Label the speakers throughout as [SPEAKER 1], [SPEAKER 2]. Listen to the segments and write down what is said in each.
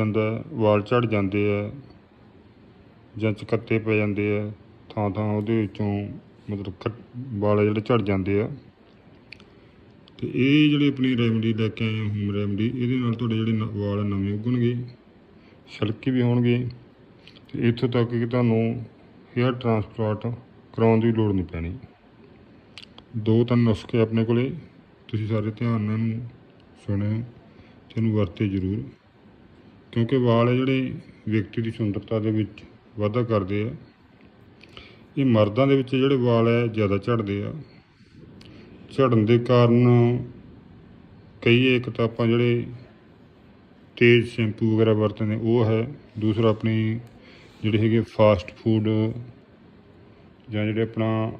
[SPEAKER 1] ਜਾਂਦਾ ਵਾਲ ਝੜ ਜਾਂਦੇ ਆ ਜਾਂ ਚਕੱਤੇ ਪੈ ਜਾਂਦੇ ਆ ਥਾਂ ਥਾਂ ਉਹਦੇ ਵਿੱਚੋਂ ਮਤਲਬ ਖੱਟ- ਵਾਲ ਜਿਹੜੇ ਝੜ ਜਾਂਦੇ ਆ ਤੇ ਇਹ ਜਿਹੜੀ ਆਪਣੀ ਰੈਮਡੀ ਲੈ ਕੇ ਆਏ ਹੋਮ ਰੈਮਡੀ ਇਹਦੇ ਨਾਲ ਤੁਹਾਡੇ ਜਿਹੜੇ ਵਾਲ ਨਵੇਂ ਉੱਗਣਗੇ, ਛਲਕੇ ਵੀ ਹੋਣਗੇ ਤੇ ਇੱਥੋਂ ਤੱਕ ਕਿ ਤੁਹਾਨੂੰ ਹੇਅਰ ਟ੍ਰਾਂਸਪਲਾਂਟ ਕਰਾਉਣ ਦੀ ਲੋੜ ਨਹੀਂ ਪੈਣੀ। ਦੋ ਤਿੰਨ ਨੁਸਖੇ ਆਪਣੇ ਕੋਲੇ, ਤੁਸੀਂ ਸਾਰੇ ਧਿਆਨ ਨਾਲ ਇਹਨੂੰ ਸੁਣਿਓ ਤੇ ਇਹਨੂੰ ਵਰਤੇ ਜ਼ਰੂਰ। ਕਿਉਂਕਿ ਵਾਲ ਜਿਹੜੇ ਵਿਅਕਤੀ ਦੀ ਸੁੰਦਰਤਾ ਦੇ ਵਿੱਚ ਵਾਧਾ ਕਰਦੇ ਆ। ਇਹ ਮਰਦਾਂ ਦੇ ਵਿੱਚ ਜਿਹੜੇ ਵਾਲ ਹੈ, ਜ਼ਿਆਦਾ ਝੜਦੇ ਆ। ਝੜਨ ਦੇ ਕਾਰਨ ਕਈ ਇੱਕ ਤਾਂ ਆਪਾਂ ਜਿਹੜੇ ਤੇਜ਼ ਸ਼ੈਂਪੂ ਵਗੈਰਾ ਵਰਤਦੇ ਉਹ ਹੈ। ਦੂਸਰਾ ਆਪਣੀ ਜਿਹੜੇ ਹੈਗੇ ਫਾਸਟ ਫੂਡ ਜਾਂ ਜਿਹੜੇ ਆਪਣਾ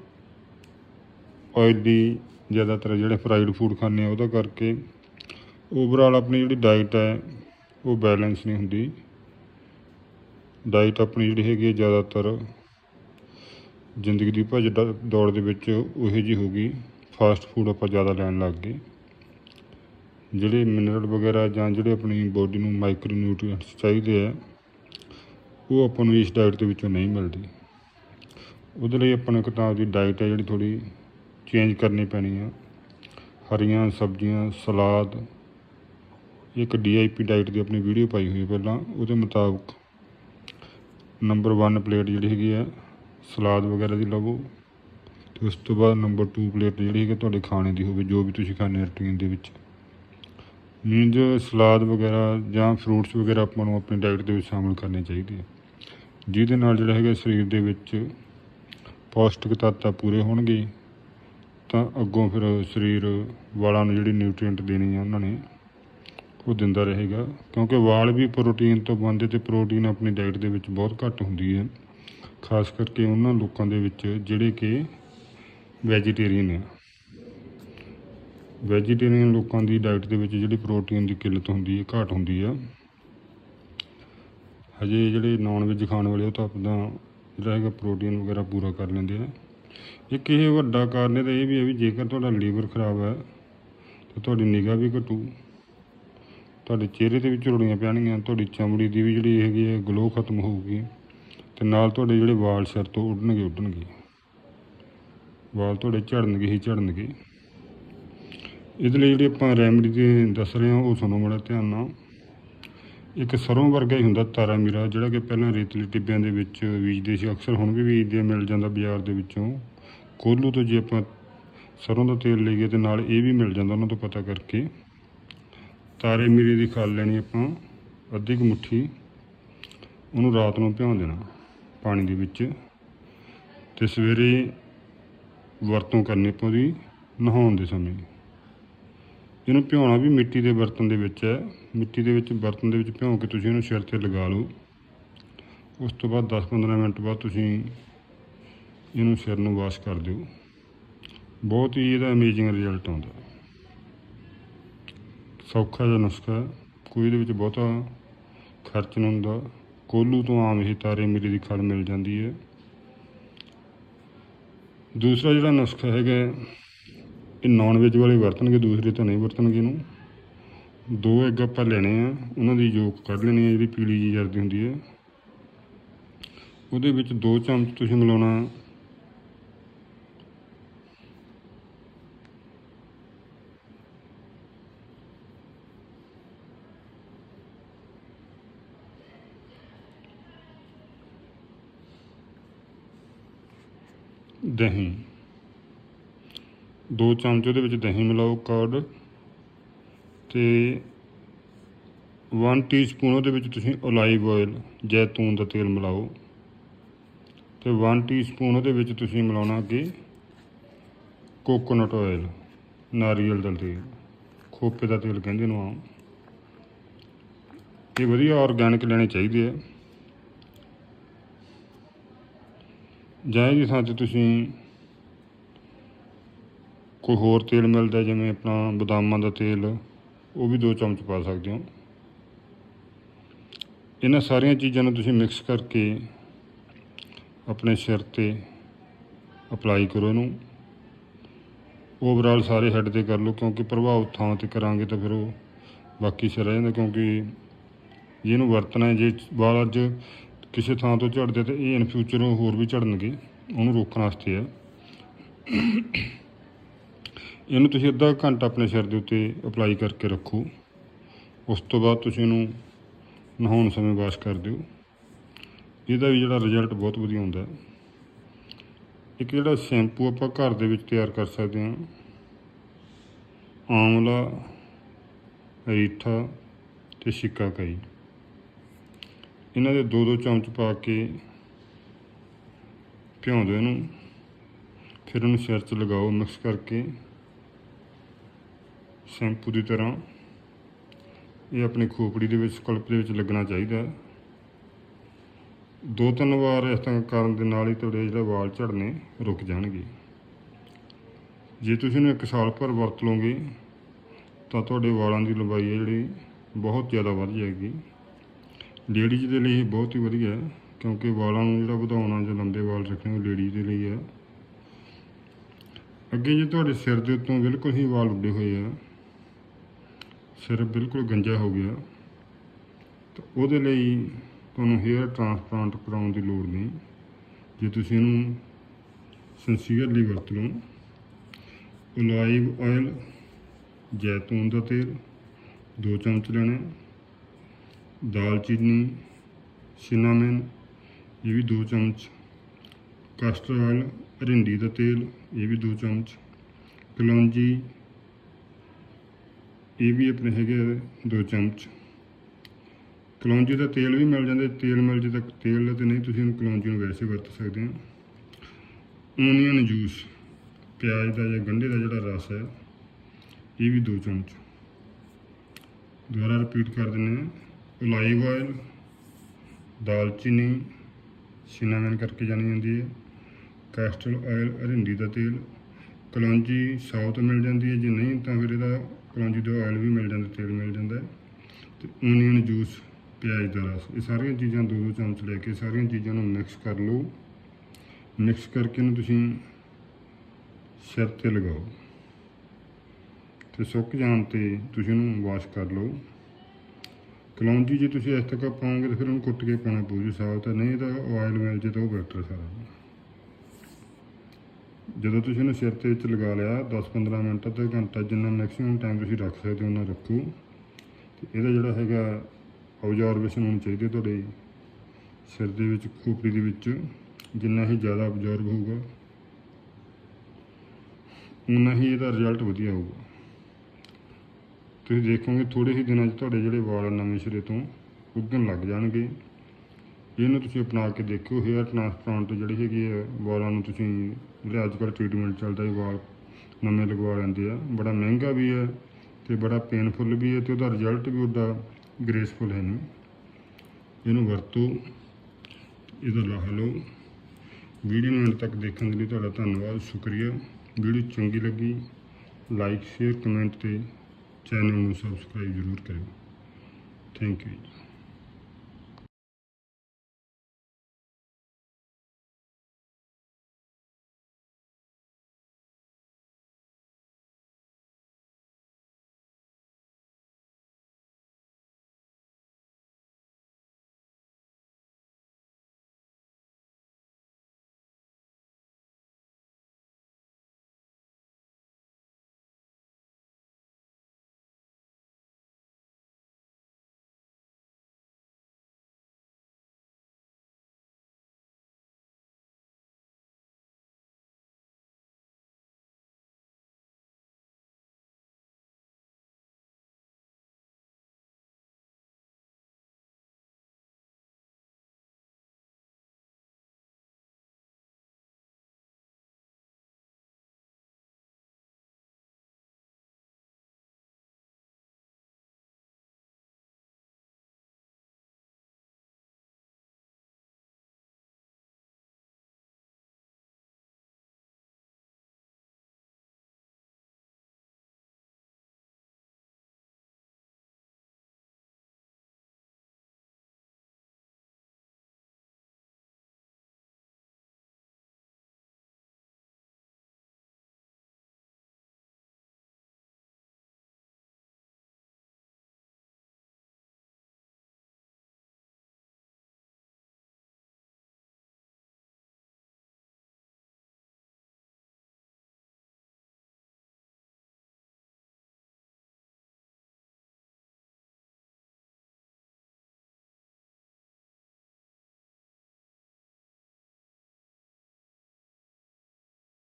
[SPEAKER 1] ਆਇਲੀ ਜ਼ਿਆਦਾਤਰ ਜਿਹੜੇ ਫਰਾਈਡ ਫੂਡ ਖਾਂਦੇ ਆ, ਉਹਦਾ ਕਰਕੇ ਓਵਰਆਲ ਆਪਣੀ ਜਿਹੜੀ ਡਾਈਟ ਹੈ ਉਹ ਬੈਲੈਂਸ ਨਹੀਂ ਹੁੰਦੀ। ਡਾਈਟ ਆਪਣੀ ਜਿਹੜੀ ਹੈਗੀ ਹੈ ਜ਼ਿਆਦਾਤਰ ਜ਼ਿੰਦਗੀ ਦੀ ਭੱਜ ਦ- ਦੌੜ ਦੇ ਵਿੱਚ ਉਹੋ ਜਿਹੀ ਹੋ ਗਈ, ਫਾਸਟ ਫੂਡ ਆਪਾਂ ਜ਼ਿਆਦਾ ਲੈਣ ਲੱਗ ਗਏ। ਜਿਹੜੇ ਮਿਨਰਲ ਵਗੈਰਾ ਜਾਂ ਜਿਹੜੇ ਆਪਣੀ ਬੋਡੀ ਨੂੰ ਮਾਈਕਰੋ ਨਿਊਟ੍ਰੀਐਂਟਸ ਚਾਹੀਦੇ ਆ, ਉਹ ਆਪਾਂ ਨੂੰ ਇਸ ਡਾਈਟ ਦੇ ਵਿੱਚੋਂ ਨਹੀਂ ਮਿਲਦੀ। ਉਹਦੇ ਲਈ ਆਪਾਂ ਨੂੰ ਕਿਤਾਬ ਦੀ ਆਪਦੀ ਡਾਈਟ ਹੈ ਜਿਹੜੀ ਥੋੜੀ ਚੇਂਜ ਕਰਨੀ ਪੈਣੀ ਆ। ਹਰੀਆਂ ਸਬਜ਼ੀਆਂ, ਸਲਾਦ ਇੱਕ ਡੀਆਈਪੀ ਡਾਈਟ ਦੀ ਆਪਣੀ ਵੀਡੀਓ ਪਾਈ ਹੋਈ ਹੈ ਪਹਿਲਾਂ, ਉਹਦੇ ਮੁਤਾਬਕ ਨੰਬਰ 1 ਪਲੇਟ ਜਿਹੜੀ ਹੈਗੀ ਹੈ, ਸਲਾਦ ਵਗੈਰਾ ਦੀ ਲਵੋ, ਤੇ ਉਸ ਤੋਂ ਬਾਅਦ ਨੰਬਰ 2 ਪਲੇਟ ਜਿਹੜੀ ਹੈਗੀ ਤੁਹਾਡੇ ਖਾਣੇ ਦੀ ਹੋਵੇ, ਜੋ ਵੀ ਤੁਸੀਂ ਖਾਣੇ ਰੂਟੀਨ ਦੇ ਵਿੱਚ। ਮੀਨਜ਼ ਸਲਾਦ ਵਗੈਰਾ ਜਾਂ ਫਰੂਟਸ ਵਗੈਰਾ ਆਪਾਂ ਨੂੰ ਆਪਣੀ ਡਾਈਟ ਦੇ ਵਿੱਚ ਸ਼ਾਮਲ ਕਰਨੇ ਚਾਹੀਦੇ ਆ। ਜਿਹਦੇ ਨਾਲ ਜਿਹੜਾ ਹੈਗਾ ਸਰੀਰ ਦੇ ਵਿੱਚ ਪੌਸ਼ਟਿਕ ਤੱਤ ਪੂਰੇ ਹੋਣਗੇ, ਤਾਂ ਅੱਗੋਂ ਫਿਰ ਸਰੀਰ ਵਾਲਾਂ ਨੂੰ ਜਿਹੜੀ ਨਿਊਟ੍ਰੀਐਂਟ ਦੇਣੀ ਆ ਉਹਨਾਂ ਨੇ ਉਹ ਦਿੰਦਾ ਰਹੇਗਾ, ਕਿਉਂਕਿ ਵਾਲ ਵੀ ਪ੍ਰੋਟੀਨ ਤੋਂ ਬਣਦੇ ਤੇ ਪ੍ਰੋਟੀਨ ਆਪਣੀ ਡਾਈਟ ਦੇ ਵਿੱਚ ਬਹੁਤ ਘੱਟ ਹੁੰਦੀ ਹੈ। ਖਾਸ ਕਰਕੇ ਉਹਨਾਂ ਲੋਕਾਂ ਦੇ ਵਿੱਚ ਜਿਹੜੇ ਕਿ ਵੈਜੀਟੇਰੀਅਨ ਆ ਵੈਜੀਟੇਰੀਅਨ ਲੋਕਾਂ ਦੀ ਡਾਈਟ ਦੇ ਵਿੱਚ ਜਿਹੜੀ ਪ੍ਰੋਟੀਨ ਦੀ ਕਿੱਲਤ ਹੁੰਦੀ ਹੈ, ਘਾਟ ਹੁੰਦੀ ਆ। ਹਜੇ ਜਿਹੜੇ ਨਾਨ ਵੈਜ ਖਾਣ ਵਾਲੇ ਉਹ ਤਾਂ ਆਪਣਾ ਜਿਹੜਾ ਹੈਗਾ ਪ੍ਰੋਟੀਨ ਵਗੈਰਾ ਪੂਰਾ ਕਰ ਲੈਂਦੇ ਆ। ਇੱਕ ਇਹ ਵੱਡਾ ਕਾਰਨ ਇਹਦਾ ਇਹ ਵੀ ਹੈ ਵੀ ਜੇਕਰ ਤੁਹਾਡਾ ਲੀਵਰ ਖਰਾਬ ਹੈ, ਤਾਂ ਤੁਹਾਡੀ ਨਿਗਾਹ ਵੀ ਘਟੂ। ਤੁਹਾਡੇ ਚਿਹਰੇ ਤੇ ਵੀ ਝੁਰੜੀਆਂ ਪੈਣਗੀਆਂ, ਤੁਹਾਡੀ ਚਮੜੀ ਦੀ ਵੀ ਜਿਹੜੀ ਹੈਗੀ ਹੈ ਗਲੋ ਖਤਮ ਹੋਊਗੀ ਤੇ ਨਾਲ ਤੁਹਾਡੇ ਜਿਹੜੇ ਵਾਲ ਸਿਰ ਤੋਂ ਉੱਡਣਗੇ ਉੱਡਣਗੇ। ਵਾਲ ਤੁਹਾਡੇ ਝੜਨਗੇ ਹੀ ਝੜਨਗੇ। ਇਹਦੇ ਲਈ ਜਿਹੜੀ ਆਪਾਂ ਰੈਮਡੀ ਦੇ ਦੱਸ ਰਹੇ ਹਾਂ, ਉਹ ਸੁਣੋ ਬੜਾ ਧਿਆਨ ਨਾਲ। ਇੱਕ ਸਰੋਂ ਵਰਗਾ ਹੀ ਹੁੰਦਾ ਤਾਰਾ ਮੀਰਾ, ਜਿਹੜਾ ਕਿ ਪਹਿਲਾਂ ਰੇਤਲੇ ਟਿੱਬਿਆਂ ਦੇ ਵਿੱਚ ਬੀਜਦੇ ਸੀ, ਅਕਸਰ ਹੁਣ ਵੀ ਬੀਜਦੇ, ਮਿਲ ਜਾਂਦਾ ਬਾਜ਼ਾਰ ਦੇ ਵਿੱਚੋਂ। ਕੋਲੂ ਤੋਂ ਜੇ ਆਪਾਂ ਸਰੋਂ ਦਾ ਤੇਲ ਲਈਏ ਤੇ ਨਾਲ ਇਹ ਵੀ ਮਿਲ ਜਾਂਦਾ ਉਹਨਾਂ ਤੋਂ ਪਤਾ ਕਰਕੇ। ਤਾਰੇ ਮੀਰੇ ਦੀ ਖਾਲ ਲੈਣੀ ਆਪਾਂ, ਅੱਧੀ ਕੁ ਮੁੱਠੀ। ਉਹਨੂੰ ਰਾਤ ਨੂੰ ਭਿਉਂ ਦੇਣਾ ਪਾਣੀ ਦੇ ਵਿੱਚ। ਤੇ ਸਵੇਰੇ ਵਰਤੋਂ ਕਰਨੀ ਆਪਾਂ ਉਹਦੀ ਨਹਾਉਣ ਦੇ ਸਮੇਂ। ਇਹਨੂੰ ਭਿਉਣਾ ਵੀ ਮਿੱਟੀ ਦੇ ਬਰਤਨ ਦੇ ਵਿੱਚ ਹੈ। ਮਿੱਟੀ ਦੇ ਵਿੱਚ, ਬਰਤਨ ਦੇ ਵਿੱਚ ਭਿਉਂ ਕੇ ਤੁਸੀਂ ਇਹਨੂੰ ਸਿਰ ਤੇ ਲਗਾ ਲਓ। ਉਸ ਤੋਂ ਬਾਅਦ 10-15 ਮਿੰਟ ਬਾਅਦ ਤੁਸੀਂ ਇਹਨੂੰ ਸਿਰ ਨੂੰ ਵਾਸ਼ ਕਰ ਦਿਓ। ਬਹੁਤ ਹੀ ਇਹਦਾ ਅਮੇਜ਼ਿੰਗ ਰਿਜ਼ਲਟ ਆਉਂਦਾ। ਸੌਖਾ ਜਿਹਾ ਨੁਸਖਾ ਹੈ, ਕੋਈ ਇਹਦੇ ਵਿੱਚ ਬਹੁਤਾ ਖਰਚ ਨਹੀਂ ਹੁੰਦਾ। ਕੋਲੂ ਤੋਂ ਆਮ ਹੀ ਤਾਰੇ ਮੀਰੇ ਦੀ ਖਲ ਮਿਲ ਜਾਂਦੀ ਹੈ। ਦੂਸਰਾ ਜਿਹੜਾ ਨੁਸਖਾ ਹੈਗਾ ਇਹ ਨਾਨ ਵੈਜ ਵਾਲੇ ਵਰਤਣਗੇ ਦੂਸਰੇ ਤਾਂ ਨਹੀਂ ਵਰਤਣਗੇ ਇਹਨੂੰ। ਦੋ ਐਗ ਆਪਾਂ ਲੈਣੇ ਆ ਉਹਨਾਂ ਦੀ ਯੋਕ ਕੱਢ ਲੈਣੀ ਹੈ ਜਿਹੜੀ ਪੀਲੀ ਜੀ ਜਰਦੀ ਹੁੰਦੀ ਹੈ। ਉਹਦੇ ਵਿੱਚ ਦੋ ਚਮਚ ਤੁਸੀਂ ਮਿਲਾਉਣਾ ਦਹੀਂ। ਦੋ ਚਮਚ ਉਹਦੇ ਵਿੱਚ ਦਹੀਂ ਮਿਲਾਓ ਕਰਡ ਤੇ 1 ਟੀਸਪੂਨ ਉਹਦੇ ਵਿੱਚ ਤੁਸੀਂ ਓਲਾਈਵ ਆਇਲ ਜੈਤੂਨ ਦਾ ਤੇਲ ਮਿਲਾਓ ਤੇ 1 ਟੀਸਪੂਨ ਉਹਦੇ ਵਿੱਚ ਤੁਸੀਂ ਮਿਲਾਉਣਾ ਅੱਗੇ ਕੋਕੋਨਟ ਆਇਲ ਨਾਰੀਅਲ ਦਾ ਤੇਲ, ਖੋਪੇ ਦਾ ਤੇਲ ਕਹਿੰਦੇ ਨੂੰ ਆਮ। ਇਹ ਵਧੀਆ ਆਰਗੈਨਿਕ ਲੈਣੇ ਚਾਹੀਦੇ ਆ। ਜਾਂ ਇਹਦੀ ਥਾਂ ਤੇ ਤੁਸੀਂ ਕੋਈ ਹੋਰ ਤੇਲ ਮਿਲਦਾ ਜਿਵੇਂ ਆਪਣਾ ਬਦਾਮਾਂ ਦਾ ਤੇਲ, ਉਹ ਵੀ ਦੋ ਚਮਚ ਪਾ ਸਕਦੇ ਹੋ। ਇਹਨਾਂ ਸਾਰੀਆਂ ਚੀਜ਼ਾਂ ਨੂੰ ਤੁਸੀਂ ਮਿਕਸ ਕਰਕੇ ਆਪਣੇ ਸਿਰ ਤੇ ਅਪਲਾਈ ਕਰੋ ਇਹਨੂੰ। ਓਵਰਆਲ ਸਾਰੇ ਹੈੱਡ ਤੇ ਕਰ ਲਓ, ਕਿਉਂਕਿ ਪ੍ਰਭਾਵ ਥਾਂ ਤੇ ਕਰਾਂਗੇ ਤਾਂ ਫਿਰ ਉਹ ਬਾਕੀ ਸਿਰ ਰਹਿ ਜਾਂਦਾ, ਕਿਉਂਕਿ ਜਿਹਨੂੰ ਵਰਤਣਾ ਜੇ ਵਾਲ ਅੱਜ ਕਿਸੇ ਥਾਂ ਤੋਂ ਝੜਦੇ ਤੇ ਇਹ ਇਨ ਫਿਊਚਰ ਹੋਰ ਵੀ ਝੜਨਗੇ, ਉਹਨੂੰ ਰੋਕਣ ਵਾਸਤੇ ਆ। ਇਹਨੂੰ ਤੁਸੀਂ ਅੱਧਾ ਘੰਟਾ ਆਪਣੇ ਸਿਰ ਦੇ ਉੱਤੇ ਅਪਲਾਈ ਕਰਕੇ ਰੱਖੋ। ਉਸ ਤੋਂ ਬਾਅਦ ਤੁਸੀਂ ਇਹਨੂੰ ਨਹਾਉਣ ਸਮੇਂ ਵਾਸ਼ ਕਰ ਦਿਓ। ਇਹਦਾ ਵੀ ਜਿਹੜਾ ਰਿਜ਼ਲਟ ਬਹੁਤ ਵਧੀਆ ਹੁੰਦਾ। ਇੱਕ ਜਿਹੜਾ ਸ਼ੈਂਪੂ ਆਪਾਂ ਘਰ ਦੇ ਵਿੱਚ ਤਿਆਰ ਕਰ ਸਕਦੇ ਹਾਂ ਆਮਲਾ ਰੀਠਾ ਤੇ ਸ਼ਿਕਾਕਾਈ। ਇਹਨਾਂ ਦੇ ਦੋ ਦੋ ਚਮਚ ਪਾ ਕੇ ਭਿਉਂ ਦਿਓ ਇਹਨੂੰ। ਫਿਰ ਉਹਨੂੰ ਸਿਰ 'ਚ ਲਗਾਓ ਮਿਕਸ ਕਰਕੇ। ਸ਼ੈਂਪੂ ਦੀ ਤਰ੍ਹਾਂ। ਇਹ ਆਪਣੀ ਖੋਪੜੀ ਦੇ ਵਿੱਚ ਸਕਲਪ ਦੇ ਵਿੱਚ ਲੱਗਣਾ ਚਾਹੀਦਾ ਦੋ ਤਿੰਨ ਵਾਰ ਇਸ ਤਰ੍ਹਾਂ ਕਰਨ ਦੇ ਨਾਲ ਹੀ ਤੁਹਾਡੇ ਜਿਹੜੇ ਵਾਲ ਝੜਨੇ ਰੁਕ ਜਾਣਗੇ। ਜੇ ਤੁਸੀਂ ਇਹਨੂੰ ਇੱਕ ਸਾਲ ਭਰ ਵਰਤ ਲਓਗੇ, ਤਾਂ ਤੁਹਾਡੇ ਵਾਲਾਂ ਦੀ ਲੰਬਾਈ ਹੈ ਜਿਹੜੀ ਬਹੁਤ ਜ਼ਿਆਦਾ ਵੱਧ ਜਾਏਗੀ। ਲੇਡੀਜ਼ ਦੇ ਲਈ ਇਹ ਬਹੁਤ ਹੀ ਵਧੀਆ ਹੈ, ਕਿਉਂਕਿ ਵਾਲਾਂ ਨੂੰ ਜਿਹੜਾ ਵਧਾਉਣਾ ਜਾਂ ਲੰਬੇ ਵਾਲ ਰੱਖਣੇ ਉਹ ਲੇਡੀਜ਼ ਦੇ ਲਈ ਹੈ। ਅੱਗੇ ਜੇ ਤੁਹਾਡੇ ਸਿਰ ਦੇ ਉੱਤੋਂ ਬਿਲਕੁਲ ਹੀ ਵਾਲ ਉੱਡੇ ਹੋਏ ਆ, ਸਿਰ ਬਿਲਕੁਲ ਗੰਜਾ ਹੋ ਗਿਆ, ਤਾਂ ਉਹਦੇ ਲਈ ਤੁਹਾਨੂੰ ਹੇਅਰ ਟ੍ਰਾਂਸਪਲਾਂਟ ਕਰਾਉਣ ਦੀ ਲੋੜ ਨਹੀਂ। ਜੇ ਤੁਸੀਂ ਇਹਨੂੰ ਸਿੰਸੀਅਰਲੀ ਵਰਤ ਲਓ ਓਲਾਈਵ ਆਇਲ ਜੈਤੂਨ ਦਾ ਤੇਲ, ਦੋ ਚਮਚ ਲੈਣੇ ਦਾਲਚੀਨੀ ਸਿਨਾਮਨ, ਇਹ ਵੀ ਦੋ ਚਮਚ। ਕਸਟਰ ਆਇਲ ਰਿੰਡੀ ਦਾ ਤੇਲ, ਇਹ ਵੀ ਦੋ ਚਮਚ। ਕਲੌਂਜੀ, ਇਹ ਵੀ ਆਪਣੇ ਹੈਗੇ ਆ ਦੋ ਚਮਚ। ਕਲੌਂਜੀ ਦਾ ਤੇਲ ਵੀ ਮਿਲ ਜਾਂਦਾ, ਤੇਲ ਮਿਲ ਜੇ ਤਾਂ ਤੇਲ ਤੇ ਨਹੀਂ ਤੁਸੀਂ ਇਹਨੂੰ ਕਲੌਂਜੀ ਨੂੰ ਵੈਸੇ ਵਰਤ ਸਕਦੇ ਹੋ। ਓਨੀਅਨ ਜੂਸ, ਪਿਆਜ਼ ਦਾ ਜਾਂ ਗੰਢੇ ਦਾ ਜਿਹੜਾ ਰਸ ਹੈ, ਇਹ ਵੀ ਦੋ ਚਮਚ। ਦੁਬਾਰਾ ਰਿਪੀਟ ਕਰ ਦਿੰਦੇ ਹਾਂ। ਓਲਾਈਵ ਆਇਲ ਦਾਲਚੀਨੀ ਸਿਨਾਮਨ ਕਰਕੇ ਜਾਣੀ ਜਾਂਦੀ ਹੈ। ਕੈਸਟਰ ਆਇਲ ਅਰਿੰਡੀ ਦਾ ਤੇਲ। ਕਲੌਂਜੀ ਸਾਊਥ ਮਿਲ ਜਾਂਦੀ ਹੈ, ਜੇ ਨਹੀਂ ਤਾਂ ਫਿਰ ਇਹਦਾ ਕਲੌਂਜੀ ਦਾ ਆਇਲ ਵੀ ਮਿਲ ਜਾਂਦਾ, ਤੇਲ ਮਿਲ ਜਾਂਦਾ ਹੈ। ਤੇ ਓਨੀਅਨ ਜੂਸ ਪਿਆਜ਼ ਦਾ ਰਸ, ਇਹ ਸਾਰੀਆਂ ਚੀਜ਼ਾਂ ਦੋ ਦੋ ਚਮਚ ਲੈ ਕੇ ਸਾਰੀਆਂ ਚੀਜ਼ਾਂ ਨੂੰ ਮਿਕਸ ਕਰ ਲਓ। ਮਿਕਸ ਕਰਕੇ ਇਹਨੂੰ ਤੁਸੀਂ ਸਿਰ ਤੇ ਲਗਾਓ। ਤੇ ਸੁੱਕ ਜਾਣ ਤੇ ਤੁਸੀਂ ਇਹਨੂੰ ਵਾਸ਼ ਕਰ ਲਓ। ਕਲੌਂਜੀ ਜੇ ਤੁਸੀਂ ਇਸ ਤੱਕ ਪਾਓਗੇ ਤਾਂ ਫਿਰ ਉਹਨੂੰ ਕੁੱਟ ਕੇ ਪਾਉਣਾ ਪਊ ਜੀ ਸਾਬਤ ਨਹੀਂ ਤਾਂ ਆਇਲ ਮਿਲ ਜੇ ਤਾਂ ਉਹ ਬੈਟਰ ਸਾਰਾ। ਜਦੋਂ ਤੁਸੀਂ ਇਹਨੂੰ ਸਿਰ ਤੇ ਵਿੱਚ ਲਗਾ ਲਿਆ 10-15 ਮਿੰਟ, ਅੱਧਾ ਘੰਟਾ ਜਿੰਨਾ ਮੈਕਸਿਮਮ ਟਾਈਮ ਤੁਸੀਂ ਰੱਖ ਸਕਦੇ ਹੋ, ਉਹਨਾਂ ਰੱਖੋ। ਤੇ ਇਹਦਾ ਜਿਹੜਾ ਹੈਗਾ ਆਬਜ਼ਰਵੇਸ਼ਨ ਹੋਣੀ ਚਾਹੀਦੀ ਹੈ ਤੁਹਾਡੇ ਸਿਰ ਦੇ ਵਿੱਚ, ਖੋਪੜੀ ਦੇ ਵਿੱਚ। ਜਿੰਨਾ ਹੀ ਜ਼ਿਆਦਾ ਅਬਜ਼ਰਵ ਹੋਊਗਾ ਉਨਾ ਹੀ ਇਹਦਾ ਰਿਜ਼ਲਟ ਵਧੀਆ ਹੋਊਗਾ। ਤੁਸੀਂ ਦੇਖੋਗੇ ਥੋੜੇ ਹੀ ਦਿਨਾਂ 'ਚ ਤੁਹਾਡੇ ਜਿਹੜੇ ਵਾਲ ਨਵੇਂ ਸਿਰੇ ਤੋਂ ਉੱਗਣ ਲੱਗ ਜਾਣਗੇ। ਇਹਨੂੰ ਤੁਸੀਂ ਅਪਣਾ ਕੇ ਦੇਖਿਓ ਹੇਅਰ ਟ੍ਰਾਂਸਪਲਾਂਟ ਜਿਹੜੀ ਹੈਗੀ ਹੈ ਵਾਲਾਂ ਨੂੰ ਤੁਸੀਂ ਜਿਹੜਾ ਅੱਜ ਕੱਲ੍ਹ ਟ੍ਰੀਟਮੈਂਟ ਚੱਲਦਾ ਹੈ ਵਾਲ ਨਵੇਂ ਲਗਵਾ ਲੈਂਦੇ ਆ। ਬੜਾ ਮਹਿੰਗਾ ਵੀ ਹੈ ਤੇ ਬੜਾ ਪੇਨਫੁਲ ਵੀ ਹੈ ਤੇ ਉਹਦਾ ਰਿਜ਼ਲਟ ਵੀ ਉਹਦਾ ਗ੍ਰੇਸਫੁਲ ਹੈ ਨਹੀਂ ਇਹਨੂੰ ਵਰਤੋ, ਇਹਦਾ ਲਾਹਾ ਲਓ। ਵੀਡੀਓ ਨੂੰ ਅੰਤ ਤੱਕ ਦੇਖਣ ਦੇ ਲਈ ਤੁਹਾਡਾ ਧੰਨਵਾਦ, ਸ਼ੁਕਰੀਆ। ਵੀਡੀਓ ਚੰਗੀ ਲੱਗੀ ਲਾਈਕ ਸ਼ੇਅਰ ਕਮੈਂਟ ਤੇ ਚੈਨਲ ਨੂੰ ਸਬਸਕ੍ਰਾਈਬ ਜ਼ਰੂਰ ਕਰਿਓ। Thank you